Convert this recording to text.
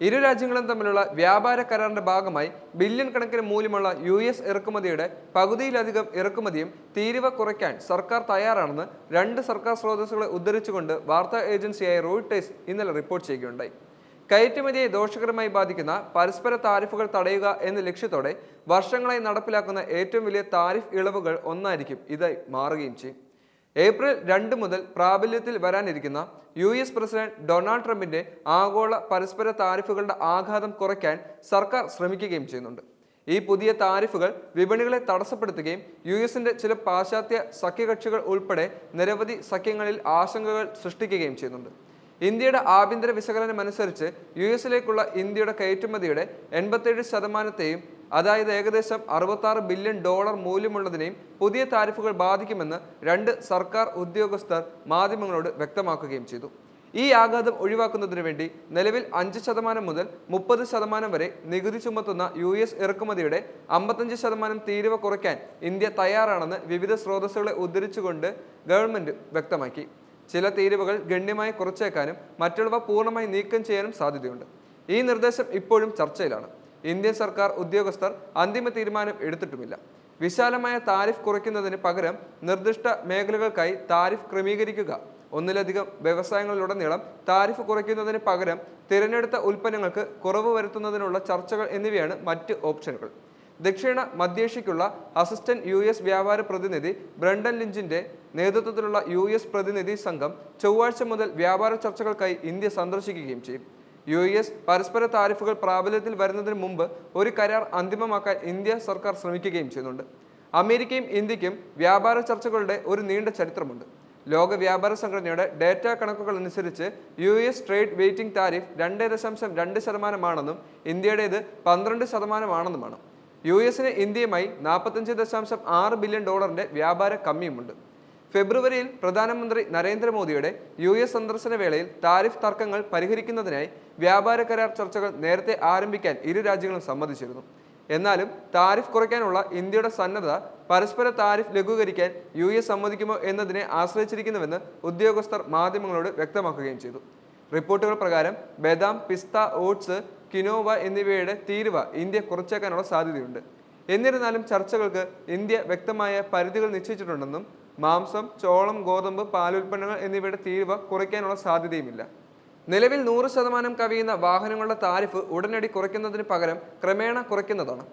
ഇരു രാജ്യങ്ങളും തമ്മിലുള്ള വ്യാപാര കരാറിന്റെ ഭാഗമായി ബില്യൺ കണക്കിന് മൂല്യമുള്ള യു എസ് ഇറക്കുമതിയുടെ പകുതിയിലധികം ഇറക്കുമതിയും തീരുവ കുറയ്ക്കാൻ സർക്കാർ തയ്യാറാണെന്ന് രണ്ട് സർക്കാർ സ്രോതസ്സുകളെ ഉദ്ധരിച്ചുകൊണ്ട് വാർത്താ ഏജൻസിയായ റോയിട്ടേഴ്സ് ഇന്നലെ റിപ്പോർട്ട് ചെയ്യുകയുണ്ടായി. കയറ്റുമതിയെ ദോഷകരമായി ബാധിക്കുന്ന പരസ്പര താരിഫുകൾ തടയുക എന്ന ലക്ഷ്യത്തോടെ വർഷങ്ങളായി നടപ്പിലാക്കുന്ന ഏറ്റവും വലിയ താരിഫ് ഇളവുകൾ ഒന്നായിരിക്കും ഇതായി മാറുകയും ചെയ്യും. ഏപ്രിൽ രണ്ട് മുതൽ പ്രാബല്യത്തിൽ വരാനിരിക്കുന്ന യു എസ് പ്രസിഡന്റ് ഡൊണാൾഡ് ട്രംപിന്റെ ആഗോള പരസ്പര താരിഫുകളുടെ ആഘാതം കുറയ്ക്കാൻ സർക്കാർ ശ്രമിക്കുകയും ചെയ്യുന്നുണ്ട്. ഈ പുതിയ താരിഫുകൾ വിപണികളെ തടസ്സപ്പെടുത്തുകയും യു എസിന്റെ ചില പാശ്ചാത്യ സഖ്യകക്ഷികൾ ഉൾപ്പെടെ നിരവധി സഖ്യങ്ങളിൽ ആശങ്കകൾ സൃഷ്ടിക്കുകയും ചെയ്യുന്നുണ്ട്. ഇന്ത്യയുടെ ആഭ്യന്തര വിശകലനം അനുസരിച്ച് യു എസിലേക്കുള്ള ഇന്ത്യയുടെ കയറ്റുമതിയുടെ എൺപത്തേഴ് ശതമാനത്തെയും അതായത് ഏകദേശം അറുപത്തി ബില്യൺ ഡോളർ മൂല്യമുള്ളതിനെയും പുതിയ താരിഫുകൾ ബാധിക്കുമെന്ന് രണ്ട് സർക്കാർ ഉദ്യോഗസ്ഥർ മാധ്യമങ്ങളോട് വ്യക്തമാക്കുകയും ചെയ്തു. ഈ ആഘാതം ഒഴിവാക്കുന്നതിനു വേണ്ടി നിലവിൽ അഞ്ച് ശതമാനം മുതൽ മുപ്പത് ശതമാനം വരെ നികുതി ചുമത്തുന്ന യു എസ് ഇറക്കുമതിയുടെ അമ്പത്തഞ്ച് ശതമാനം തീരുവ കുറയ്ക്കാൻ ഇന്ത്യ തയ്യാറാണെന്ന് വിവിധ സ്രോതസ്സുകളെ ഉദ്ധരിച്ചുകൊണ്ട് ഗവൺമെന്റ് വ്യക്തമാക്കി. ചില തീരുവകൾ ഗണ്യമായി കുറച്ചേക്കാനും മറ്റുള്ളവ പൂർണമായി നീക്കം ചെയ്യാനും സാധ്യതയുണ്ട്. ഈ നിർദ്ദേശം ഇപ്പോഴും ചർച്ചയിലാണ്. ഇന്ത്യൻ സർക്കാർ ഉദ്യോഗസ്ഥർ അന്തിമ തീരുമാനം എടുത്തിട്ടുമില്ല. വിശാലമായ താരിഫ് കുറയ്ക്കുന്നതിന് പകരം നിർദ്ദിഷ്ട മേഖലകൾക്കായി താരിഫ് ക്രമീകരിക്കുക. ഒന്നിലധികം വ്യവസായങ്ങളിലുടനീളം താരിഫ് കുറയ്ക്കുന്നതിന് പകരം തിരഞ്ഞെടുത്ത ഉൽപ്പന്നങ്ങൾക്ക് കുറവ് വരുത്തുന്നതിനുള്ള ചർച്ചകൾ എന്നിവയാണ് മറ്റ് ഓപ്ഷനുകൾ. ദക്ഷിണ മധ്യേഷ്യയ്ക്കുള്ള അസിസ്റ്റന്റ് യു എസ് വ്യാപാര പ്രതിനിധി ബ്രണ്ടൻ ലിഞ്ചിന്റെ നേതൃത്വത്തിലുള്ള യു എസ് പ്രതിനിധി സംഘം ചൊവ്വാഴ്ച മുതൽ വ്യാപാര ചർച്ചകൾക്കായി ഇന്ത്യ സന്ദർശിക്കുകയും ചെയ്യും. യു എസ് പരസ്പര താരിഫുകൾ പ്രാബല്യത്തിൽ വരുന്നതിന് മുമ്പ് ഒരു കരാർ അന്തിമമാക്കാൻ ഇന്ത്യ സർക്കാർ ശ്രമിക്കുകയും ചെയ്യുന്നുണ്ട്. അമേരിക്കയും ഇന്ത്യക്കും വ്യാപാര ചർച്ചകളുടെ ഒരു നീണ്ട ചരിത്രമുണ്ട്. ലോക വ്യാപാര സംഘടനയുടെ ഡാറ്റ കണക്കുകൾ അനുസരിച്ച് U S trade weighting tariff രണ്ട് ദശാംശം രണ്ട് ശതമാനമാണെന്നും ഇന്ത്യയുടേത് പന്ത്രണ്ട് ശതമാനമാണെന്നുമാണ്. യു എസിന് ഇന്ത്യയുമായി നാൽപ്പത്തഞ്ച് ദശാംശം ആറ് ബില്യൺ ഡോളറിന്റെ വ്യാപാര കമ്മിയുമുണ്ട്. ഫെബ്രുവരിയിൽ പ്രധാനമന്ത്രി നരേന്ദ്രമോദിയുടെ യു എസ് സന്ദർശന വേളയിൽ താരിഫ് തർക്കങ്ങൾ പരിഹരിക്കുന്നതിനായി വ്യാപാര കരാർ ചർച്ചകൾ നേരത്തെ ആരംഭിക്കാൻ ഇരു രാജ്യങ്ങളും സമ്മതിച്ചിരുന്നു. എന്നാലും താരിഫ് കുറയ്ക്കാനുള്ള ഇന്ത്യയുടെ സന്നദ്ധത പരസ്പര താരിഫ് ലഘൂകരിക്കാൻ യു എസ് സമ്മതിക്കുമോ എന്നതിനെ ആശ്രയിച്ചിരിക്കുന്നുവെന്ന് ഉദ്യോഗസ്ഥർ മാധ്യമങ്ങളോട് വ്യക്തമാക്കുകയും ചെയ്തു. റിപ്പോർട്ടുകൾ പ്രകാരം ബദാം പിസ്ത ഓട്സ് കിനോവ എന്നിവയുടെ തീരുവ ഇന്ത്യ കുറച്ചേക്കാനുള്ള സാധ്യതയുണ്ട്. എന്നിരുന്നാലും ചർച്ചകൾക്ക് ഇന്ത്യ വ്യക്തമായ പരിധികൾ നിശ്ചയിച്ചിട്ടുണ്ടെന്നും മാംസം ചോളം ഗോതമ്പ് പാലുൽപ്പന്നങ്ങൾ എന്നിവയുടെ തീരുവ കുറയ്ക്കാനുള്ള സാധ്യതയുമില്ല. നിലവിൽ നൂറ് ശതമാനം കവിയുന്ന വാഹനങ്ങളുടെ താരിഫ് ഉടനടി കുറയ്ക്കുന്നതിന് പകരം ക്രമേണ കുറയ്ക്കുന്നതാണ്.